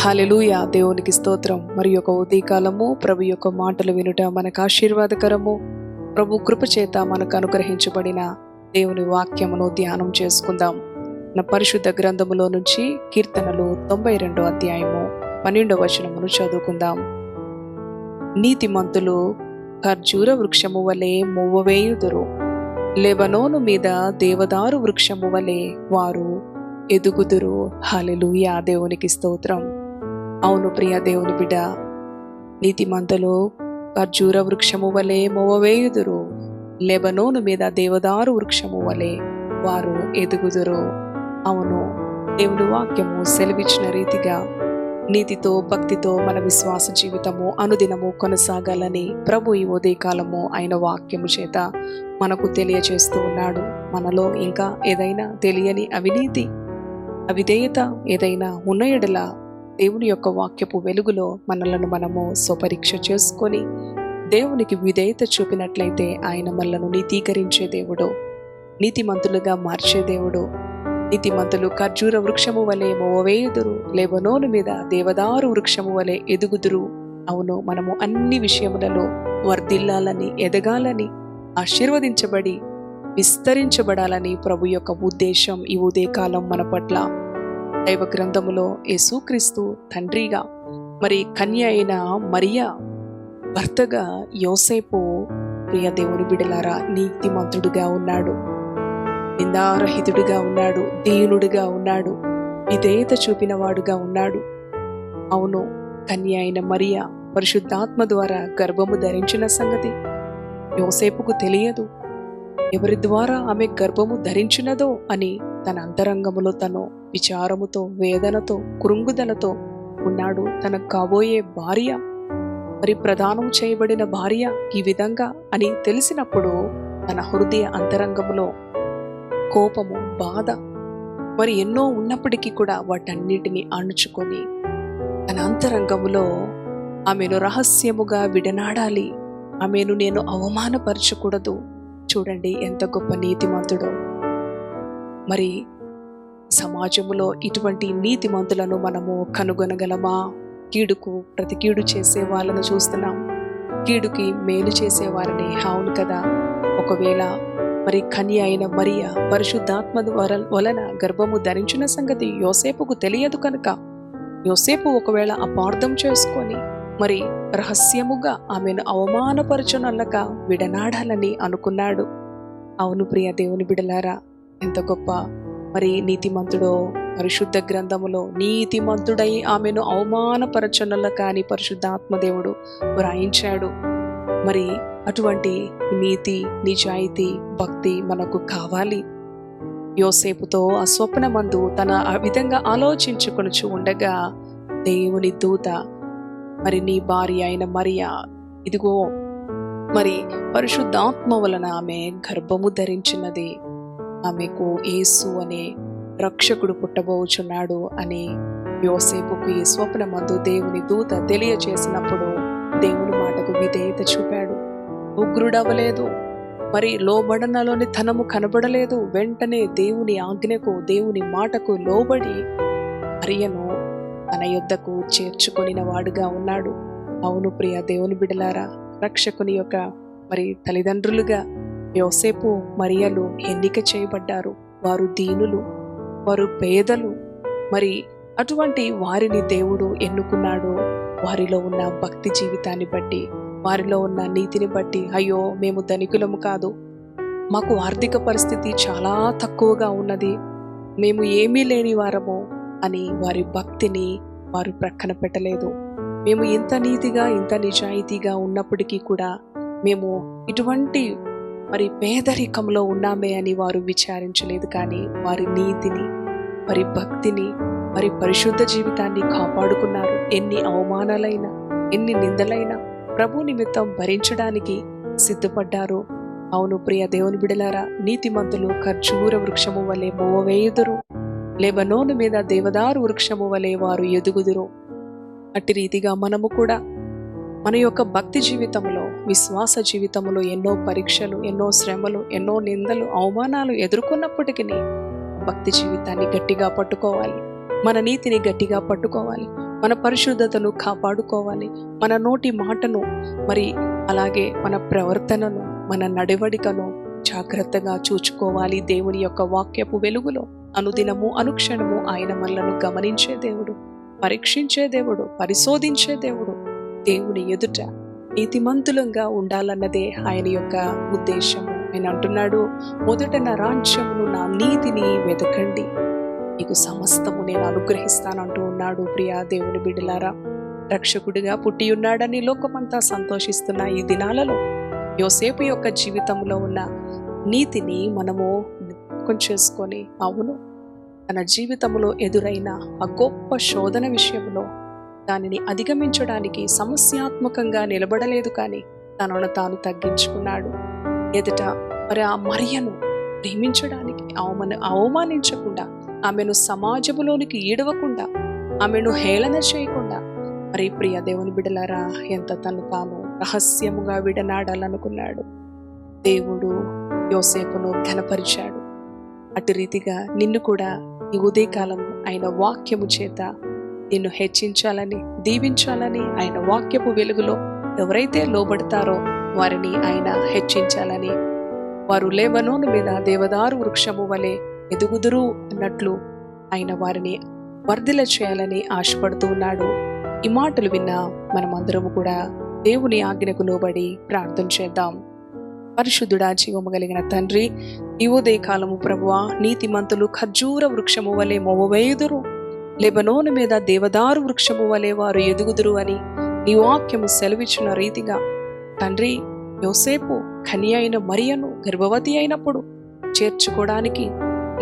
Hallelujah దేవునికి స్తోత్రం. మరి యొక్క ఉదయకాలము ప్రభు యొక్క మాటలు వినుట మనకు ఆశీర్వాదకరము. ప్రభు కృప చేత మనకు అనుగ్రహించబడిన దేవుని వాక్యమును ధ్యానం చేసుకుందాం. నా పరిశుద్ధ గ్రంథములో నుంచి కీర్తనలు తొంభై రెండో అధ్యాయము పన్నెండవ వచనమును చదువుకుందాం. నీతిమంతులు ఖర్జూర వృక్షము వలె మువ్వవేయుదురు లెబనోను మీద దేవదారు వృక్షము వలె వారు ఎదుగుదురు. హలెలుయా దేవునికి స్తోత్రం. అవును ప్రియ దేవుని బిడ్డ. నీతిమంతులు ఖర్జూర వృక్షము వలె మొవవేయుదురు లెబనోను మీద దేవదారు వృక్షము వలె వారు ఎదుగుదురు. అవును దేవుని వాక్యము సెలవిచ్చిన రీతిగా నీతితో భక్తితో మన విశ్వాస జీవితము అనుదినము కొనసాగాలని ప్రభు ఈ ఉదయకాలము ఆయన వాక్యము చేత మనకు తెలియచేస్తూ ఉన్నాడు. మనలో ఇంకా ఏదైనా తెలియని అవినీతి అవిధేయత ఏదైనా ఉన్న ఎడల దేవుని యొక్క వాక్యపు వెలుగులో మనలను మనము స్వపరీక్ష చేసుకొని దేవునికి విధేయత చూపినట్లయితే ఆయన మనలను నీతీకరించే దేవుడు నీతిమంతులుగా మార్చే దేవుడు నీతిమంతులు ఖర్జూర వృక్షము వలె మోవేయుదురు లేబనోను మీద దేవదారు వృక్షము వలె ఎదుగుదురు. అవును మనము అన్ని విషయములలో వర్ధిల్లాలని ఎదగాలని ఆశీర్వదించబడి విస్తరించబడాలని ప్రభు యొక్క ఉద్దేశం ఈ ఉదయకాలం మన పట్ల. దైవ గ్రంథములో యేసుక్రీస్తు తండ్రిగా మరి కన్య అయిన మరియా భర్తగా యోసేపు ప్రియ దేవుని బిడలారా నీతిమంతుడుగా ఉన్నాడు నిందారహితుడిగా ఉన్నాడు దీనుడిగా ఉన్నాడు విధేయత చూపినవాడుగా ఉన్నాడు. అవును కన్య అయిన మరియా పరిశుద్ధాత్మ ద్వారా గర్భము ధరించిన సంగతి యోసేపుకు తెలియదు. ఎవరి ద్వారా ఆమె గర్భము ధరించినదో అని తన అంతరంగములో తను విచారముతో వేదనతో కృంగుదలతో ఉన్నాడు. తన కాబోయే భార్య మరి ప్రదానం చేయబడిన భార్య ఈ విధంగా అని తెలిసినప్పుడు తన హృదయ అంతరంగములో కోపము బాధ మరి ఎన్నో ఉన్నప్పటికీ కూడా వాటన్నిటిని అణుచుకొని తన అంతరంగములో ఆమెను రహస్యముగా విడనాడాలి. ఆమెను నేను అవమానపరచకూడదు. చూడండి ఎంత గొప్ప నీతిమంతుడో. మరి సమాజంలో ఇటువంటి నీతిమంతులను మనము కనుగొనగలమా? కీడుకు ప్రతి కీడు చేసే వాళ్ళను చూస్తున్నాం. కీడుకి మేలు చేసేవారని హావును అవును కదా? ఒకవేళ మరి కన్య అయిన మరియ పరిశుద్ధాత్మ వర వలన గర్భము ధరించిన సంగతి యోసేపుకు తెలియదు కనుక యోసేపు ఒకవేళ అపార్థం చేసుకొని మరి రహస్యముగా ఆమెను అవమానపరచునల్లక విడనాడాలని అనుకున్నాడు. అవును ప్రియ దేవుని బిడలారా ఎంత గొప్ప. మరి నీతిమంతుడో పరిశుద్ధ గ్రంథములో నీతిమంతుడై ఆమెను అవమానపరచనుల కాని పరిశుద్ధాత్మదేవుడు వ్రాయించాడు. మరి అటువంటి నీతి నిజాయితీ భక్తి మనకు కావాలి. యోసేపుతో ఆ స్వప్నమందు తన ఆ విధంగా ఆలోచించుకొనుచు ఉండగా దేవుని దూత మరి నీ భార్య అయిన మరియా ఇదిగో మరి పరిశుద్ధాత్మ వలన ఆమె గర్భము ధరించినది. ఆమెకు యేసు అనే రక్షకుడు పుట్టబోచున్నాడు అని యోసేపుకు ఈ స్వప్నమందు దేవుని దూత తెలియచేసినప్పుడు దేవుని మాటకు విధేయత చూపాడు. ఉగ్రుడవలేదు. మరి లోబడనలోని ధనము కనబడలేదు. వెంటనే దేవుని ఆజ్ఞకు దేవుని మాటకు లోబడి అరియను తన యొద్దకు చేర్చుకొనిన వాడుగా ఉన్నాడు. అవును ప్రియ దేవుని బిడలారా రక్షకుని యొక్క మరి తల్లిదండ్రులుగా యోసేపు మరియలు ఎన్నిక చేయబడ్డారు. వారు దీనులు వారు పేదలు. మరి అటువంటి వారిని దేవుడు ఎన్నుకున్నాడు? వారిలో ఉన్న భక్తి జీవితాన్ని బట్టి వారిలో ఉన్న నీతిని బట్టి. అయ్యో మేము ధనికులము కాదు. మాకు ఆర్థిక పరిస్థితి చాలా తక్కువగా ఉన్నది. మేము ఏమీ లేని వారము అని వారి భక్తిని వారు ప్రక్కన పెట్టలేదు. మేము ఇంత నీతిగా ఇంత నిజాయితీగా ఉన్నప్పటికీ కూడా మేము ఇటువంటి మరి పేదరికంలో ఉన్నామే అని వారు విచారించలేదు కానీ వారి నీతిని మరి భక్తిని మరి పరిశుద్ధ జీవితాన్ని కాపాడుకున్నారు. ఎన్ని అవమానాలైనా ఎన్ని నిందలైనా ప్రభు నిమిత్తం భరించడానికి సిద్ధపడ్డారు. అవును ప్రియ దేవుని బిడలారా నీతిమంతులు ఖర్జూర వృక్షము వలె మోవేయుదురు లేబనోను మీద దేవదారు వృక్షము వలె వారు ఎదుగుదురు. అట్టి రీతిగా మనము కూడా మన యొక్క భక్తి జీవితంలో విశ్వాస జీవితంలో ఎన్నో పరీక్షలు ఎన్నో శ్రమలు ఎన్నో నిందలు అవమానాలు ఎదుర్కొన్నప్పటికీ భక్తి జీవితాన్ని గట్టిగా పట్టుకోవాలి. మన నీతిని గట్టిగా పట్టుకోవాలి. మన పరిశుద్ధతను కాపాడుకోవాలి. మన నోటి మాటను మరి అలాగే మన ప్రవర్తనను మన నడవడికను జాగ్రత్తగా చూచుకోవాలి. దేవుని యొక్క వాక్యపు వెలుగులో అనుదినము అనుక్షణము ఆయన మనలను గమనించే దేవుడు పరీక్షించే దేవుడు పరిశోధించే దేవుడు దేవుని ఎదుట నీతిమంతులంగా ఉండాలన్నదే ఆయన యొక్క ఉద్దేశము ఆయన అంటున్నాడు మొదట నా రాజ్యమును నా నీతిని వెతకండి. నీకు సమస్తము నేను అనుగ్రహిస్తానంటూ ఉన్నాడు ప్రియా దేవుని బిడ్డలారా. రక్షకుడిగా పుట్టి ఉన్నాడని లోకమంతా సంతోషిస్తున్న ఈ దినాలలో యోసేపు యొక్క జీవితంలో ఉన్న నీతిని మనము చేసుకొని అవును తన జీవితంలో ఎదురైన ఆ గొప్ప శోధన విషయంలో దానిని అధిగమించడానికి సమస్యాత్మకంగా నిలబడలేదు కానీ తనను తాను తగ్గించుకున్నాడు. ఎదుట మరి ఆ మరియను ప్రేమించడానికి ఆమెను అవమానించకుండా ఆమెను సమాజములోనికి ఈడవకుండా ఆమెను హేళన చేయకుండా మరి ప్రియ దేవుని బిడలారా ఎంత తను తాను రహస్యముగా విడనాడాలనుకున్నాడు. దేవుడు యోసేపును ఘనపరిచాడు. అటు రీతిగా నిన్ను కూడా ఈ ఉదయకాలం ఆయన వాక్యము చేత నిన్ను హెచ్చించాలని దీవించాలని ఆయన వాక్యపు వెలుగులో ఎవరైతే లోబడతారో వారిని ఆయన హెచ్చించాలని. వారు లేవనోను మీద దేవదారు వృక్షము వలె ఎదుగుదురు అన్నట్లు ఆయన వారిని వర్ధిల చేయాలని ఆశపడుతూ ఉన్నాడు. ఈ మాటలు విన్న మనమందరము కూడా దేవుని ఆజ్ఞకు లోబడి ప్రార్థన చేద్దాం. పరిశుద్ధుడా జీవము కలిగిన తండ్రి ఈ ఉదయకాలము ప్రభువ నీతిమంతులు ఖర్జూర వృక్షము వలె మొవవేయుదురు లెబనోను మీద దేవదారు వృక్షము వలె వారు ఎదుగుదురు అని నీ వాక్యము సెలవిచ్చిన రీతిగా. తండ్రి యోసేపు ఖని అయిన మరియను గర్భవతి అయినప్పుడు చేర్చుకోవడానికి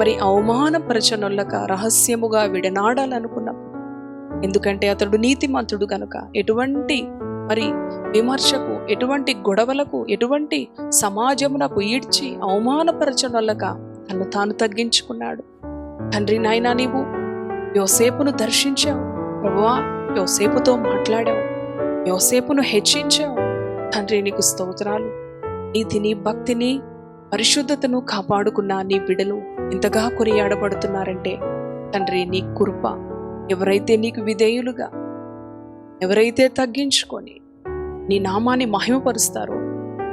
మరి అవమానపరచనొల్లక రహస్యముగా విడనాడాలనుకున్నప్పుడు. ఎందుకంటే అతడు నీతిమంతుడు కనుక ఎటువంటి మరి విమర్శకు ఎటువంటి గొడవలకు ఎటువంటి సమాజమునకు ఈడ్చి అవమానపరచనొల్లక తను తాను తగ్గించుకున్నాడు. తండ్రి నాయనా నీవు యోసేపును దర్శించావు. ప్రభువా యోసేపుతో మాట్లాడావు. యోసేపును హెచ్చించావు. తండ్రి నీకు స్తోత్రాలు. నీతిని భక్తిని పరిశుద్ధతను కాపాడుకున్న నీ బిడలు ఇంతగా కొనియాడబడుతున్నారంటే తండ్రి నీ కృప ఎవరైతే నీకు విధేయులుగా ఎవరైతే తగ్గించుకొని నీ నామాన్ని మహిమపరుస్తారో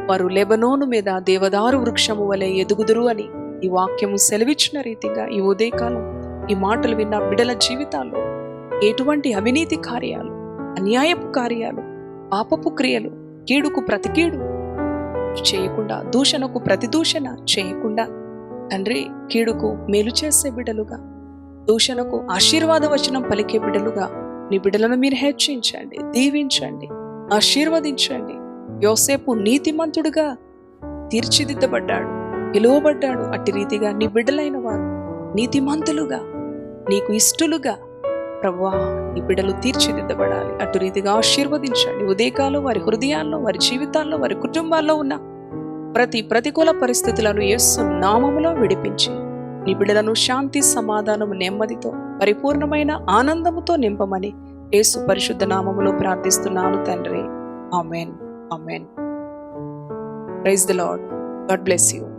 వారు లెబనోను మీద దేవదారు వృక్షము వలె ఎదుగుదురు అని ఈ వాక్యము సెలవిచ్చిన రీతిగా ఈ ఉదయకాలం ఈ మాటలు విన్న బిడల జీవితాల్లో ఎటువంటి అవినీతి కార్యాలు అన్యాయపు కార్యాలు పాపపు క్రియలు కీడుకు ప్రతి కీడు చేయకుండా దూషణకు ప్రతిదూషణ చేయకుండా తండ్రి కీడుకు మేలు చేసే బిడలుగా దూషణకు ఆశీర్వాద వచనం పలికే బిడలుగా నీ బిడలను మీరు హెచ్చించండి దీవించండి ఆశీర్వదించండి. యోసేపు నీతిమంతుడుగా తీర్చిదిద్దబడ్డాడు గెలువబడ్డాడు అట్టి రీతిగా నీ బిడ్డలైన వారు నీతిమంతులుగా నీకు ఇష్టలుగా ప్రవ్వా నీ బిడ్డలు తీర్చిదిద్దబడాలి. అటు రీతిగా ఆశీర్వదించండి. ఉదయకాలం వారి హృదయాల్లో వారి జీవితాల్లో వారి కుటుంబాల్లో ఉన్న ప్రతి ప్రతికూల పరిస్థితులను యేసు నామములో విడిపించి నీ బిడ్డలను శాంతి సమాధానం నెమ్మదితో పరిపూర్ణమైన ఆనందముతో నింపమని యేసు పరిశుద్ధ నామములో ప్రార్థిస్తున్నాను తండ్రి. Amen. Amen. Praise the lord God bless you.